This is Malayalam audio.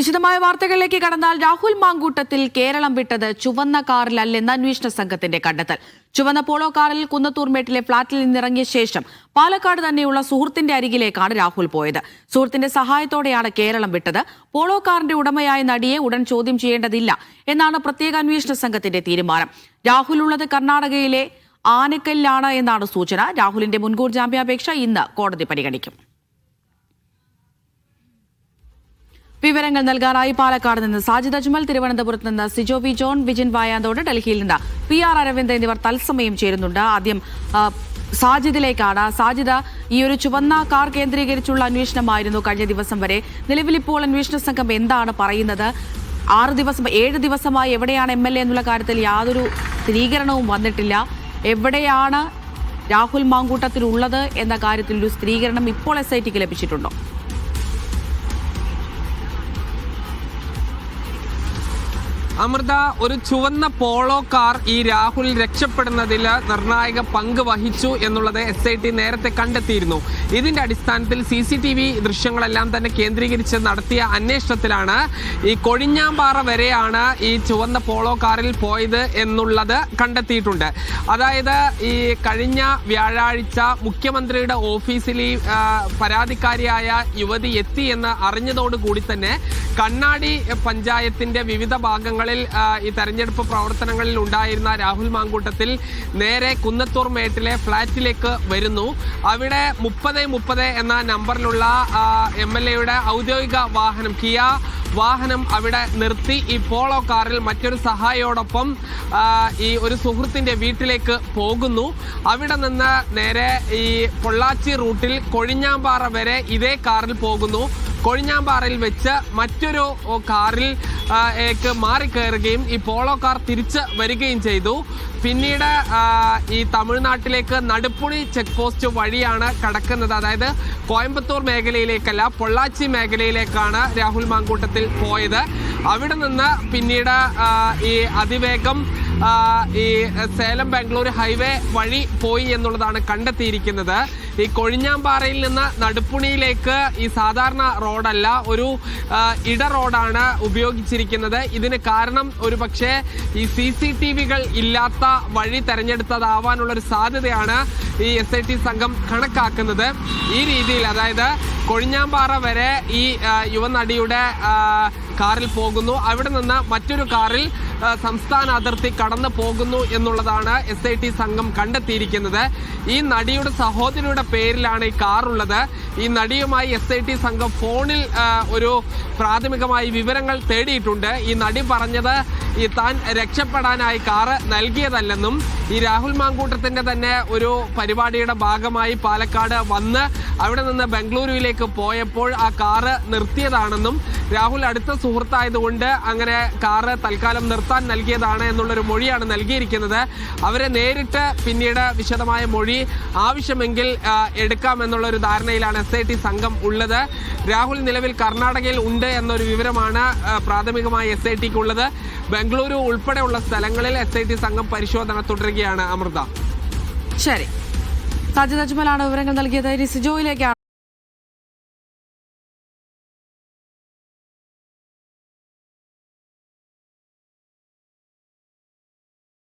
വിശദമായ വാർത്തകളിലേക്ക് കടന്നാൽ രാഹുൽ മാങ്കൂട്ടത്തിൽ കേരളം വിട്ടത് ചുവന്ന കാറിലല്ലെന്ന് അന്വേഷണ സംഘത്തിന്റെ കണ്ടെത്തൽ. ചുവന്ന പോളോ കാറിൽ കുന്നത്തൂർമേട്ടിലെ ഫ്ളാറ്റിൽ നിന്നിറങ്ങിയ ശേഷം പാലക്കാട് തന്നെയുള്ള സുഹൃത്തിന്റെ അരികിലേക്കാണ് രാഹുൽ പോയത്. സുഹൃത്തിന്റെ സഹായത്തോടെയാണ് കേരളം വിട്ടത്. പോളോ കാറിന്റെ ഉടമയായ നടിയെ ഉടൻ ചോദ്യം ചെയ്യേണ്ടതില്ല എന്നാണ് പ്രത്യേക അന്വേഷണ സംഘത്തിന്റെ തീരുമാനം. രാഹുൽ ഉള്ളത് കർണാടകയിലെ ആനക്കല്ലാണ് എന്നാണ് സൂചന. രാഹുലിന്റെ മുൻകൂർ ജാമ്യാപേക്ഷ ഇന്ന് കോടതി പരിഗണിക്കും. വിവരങ്ങൾ നൽകാനായി പാലക്കാട് നിന്ന്. സാജിദ് അജ്മൽ തിരുവനന്തപുരത്ത് നിന്ന് സിജോ വി ജോൺ വിജിൻ വായാന്തോട് ഡൽഹിയിൽ നിന്ന്. പി ആർ അരവിന്ദ് എന്നിവർ തത്സമയം ചേരുന്നുണ്ട്. ആദ്യം സാജിദിലേക്കാണ്. സാജിദ ഈ ഒരു ചുവന്ന കാർ കേന്ദ്രീകരിച്ചുള്ള അന്വേഷണമായിരുന്നു കഴിഞ്ഞ ദിവസം വരെ. നിലവിൽ ഇപ്പോൾ അന്വേഷണ സംഘം എന്താണ് പറയുന്നത്? ആറ് ദിവസം ഏഴ് ദിവസമായി എവിടെയാണ് എം എൽ എ എന്നുള്ള കാര്യത്തിൽ യാതൊരു സ്ഥിരീകരണവും വന്നിട്ടില്ല. എവിടെയാണ് രാഹുൽ മാങ്കൂട്ടത്തിലുള്ളത് എന്ന കാര്യത്തിൽ ഒരു സ്ഥിരീകരണം ഇപ്പോൾ എസ് ഐ ടിക്ക് ലഭിച്ചിട്ടുണ്ടോ? അമൃത ഒരു ചുവന്ന പോളോ കാർ ഈ രാഹുൽ രക്ഷപ്പെടുന്നതിൽ നിർണായക പങ്ക് വഹിച്ചു എന്നുള്ളത് എസ് ഐ ടി നേരത്തെ കണ്ടെത്തിയിരുന്നു. ഇതിന്റെ അടിസ്ഥാനത്തിൽ സി സി ടി വി ദൃശ്യങ്ങളെല്ലാം തന്നെ കേന്ദ്രീകരിച്ച് നടത്തിയ അന്വേഷണത്തിലാണ് ഈ കൊഴിഞ്ഞാമ്പാറ വരെയാണ് ഈ ചുവന്ന പോളോ കാറിൽ പോയത് എന്നുള്ളത് കണ്ടെത്തിയിട്ടുണ്ട്. അതായത് ഈ കഴിഞ്ഞ വ്യാഴാഴ്ച മുഖ്യമന്ത്രിയുടെ ഓഫീസിൽ ഈ പരാതിക്കാരിയായ യുവതി എത്തി എന്ന് അറിഞ്ഞതോടുകൂടി തന്നെ കണ്ണാടി പഞ്ചായത്തിന്റെ വിവിധ ഭാഗങ്ങളിൽ ആ, ഈ തെരഞ്ഞെടുപ്പ് പ്രവർത്തനങ്ങളിൽ ഉണ്ടായിരുന്ന രാഹുൽ മാങ്കൂട്ടത്തിൽ നേരെ കുന്നത്തൂർ മേട്ടിലെ ഫ്ളാറ്റിലേക്ക് വരുന്നു. അവിടെ മുപ്പത് മുപ്പത് എന്ന നമ്പറിലുള്ള എം എൽ എയുടെ ഔദ്യോഗിക വാഹനം കിയ വാഹനം അവിടെ നിർത്തി. ഈ പോളോ കാറിൽ മറ്റൊരു സഹായിയോടൊപ്പം ഈ ഒരു സുഹൃത്തിന്റെ വീട്ടിലേക്ക് പോകുന്നു. അവിടെ നിന്ന് നേരെ ഈ പൊള്ളാച്ചി റൂട്ടിൽ കൊഴിഞ്ഞാമ്പാറ വരെ ഇതേ കാറിൽ പോകുന്നു. കൊഴിഞ്ഞാമ്പാറയിൽ വെച്ച് മറ്റൊരു കാറിൽ ഏക്ക് മാറിക്കയറുകയും ഈ പോളോ കാർ തിരിച്ച് വരികയും ചെയ്തു. പിന്നീട് ഈ തമിഴ്നാട്ടിലേക്ക് നടുപ്പുണി ചെക്ക് പോസ്റ്റ് വഴിയാണ് കടക്കുന്നത്. അതായത് കോയമ്പത്തൂർ മേഖലയിലേക്കല്ല പൊള്ളാച്ചി മേഖലയിലേക്കാണ് രാഹുൽ മാങ്കൂട്ടത്തിൽ പോയത്. അവിടെ നിന്ന് പിന്നീട് ഈ അതിവേഗം ഈ സേലം ബാംഗ്ലൂർ ഹൈവേ വഴി പോയി എന്നുള്ളതാണ് കണ്ടെത്തിയിരിക്കുന്നത്. ഈ കൊഴിഞ്ഞാമ്പാറയിൽ നിന്ന് നടുപ്പുണിയിലേക്ക് ഈ സാധാരണ റോഡല്ല ഒരു ഇട റോഡാണ് ഉപയോഗിച്ചിരിക്കുന്നത്. ഇതിന് കാരണം ഒരു പക്ഷേ ഈ സി സി ടി വികൾ ഇല്ലാത്ത വഴി തെരഞ്ഞെടുത്തതാവാനുള്ള ഒരു സാധ്യതയാണ് ഈ എസ് ഐ ടി സംഘം കണക്കാക്കുന്നത്. ഈ രീതിയിൽ അതായത് കൊഴിഞ്ഞാമ്പാറ വരെ ഈ യുവനടിയുടെ കാറിൽ പോകുന്നു. അവിടെ നിന്ന് മറ്റൊരു കാറിൽ സംസ്ഥാന അതിർത്തി കടന്നു പോകുന്നു എന്നുള്ളതാണ് എസ് ഐ ടി സംഘം കണ്ടെത്തിയിരിക്കുന്നത്. ഈ നടിയുടെ സഹോദരിയുടെ പേരിലാണ് ഈ കാർ ഉള്ളത് ഈ നടിയുമായി എസ് ഐ ടി സംഘം ഫോണിൽ ഒരു പ്രാഥമികമായി വിവരങ്ങൾ തേടിയിട്ടുണ്ട്. ഈ നടി പറഞ്ഞത് ഈ താൻ രക്ഷപ്പെടാനായി കാറ് നൽകിയതല്ലെന്നും ഈ രാഹുൽ മാങ്കൂട്ടത്തിന്റെ തന്നെ ഒരു പരിപാടിയുടെ ഭാഗമായി പാലക്കാട് വന്ന് അവിടെ നിന്ന് ബംഗളൂരുവിലേക്ക് പോയപ്പോൾ ആ കാറ് നിർത്തിയതാണെന്നും രാഹുൽ അടുത്ത സുഹൃത്തായതുകൊണ്ട് അങ്ങനെ കാറ് തൽക്കാലം നിർത്താൻ നൽകിയതാണ് എന്നുള്ളൊരു മൊഴിയാണ് നൽകിയിരിക്കുന്നത്. അവരെ നേരിട്ട് പിന്നീട് വിശദമായ മൊഴി ആവശ്യമെങ്കിൽ എടുക്കാമെന്നുള്ള ഒരു ധാരണയിലാണ് എസ് ഐ ടി സംഘം ഉള്ളത്. രാഹുൽ നിലവിൽ കർണാടകയിൽ ഉണ്ട് എന്നൊരു വിവരമാണ് പ്രാഥമികമായി എസ് ഐ ടിക്ക് ഉള്ളത് ബംഗളൂരു ഉൾപ്പെടെയുള്ള സ്ഥലങ്ങളിൽ എസ് ഐ ടി സംഘം പരിശോധന തുടരുകയാണ് അമൃത. ശരി. സാജിദ് അജ്മലാണ് വിവരങ്ങൾ നൽകിയത്. സിജോയിലേക്കാണ്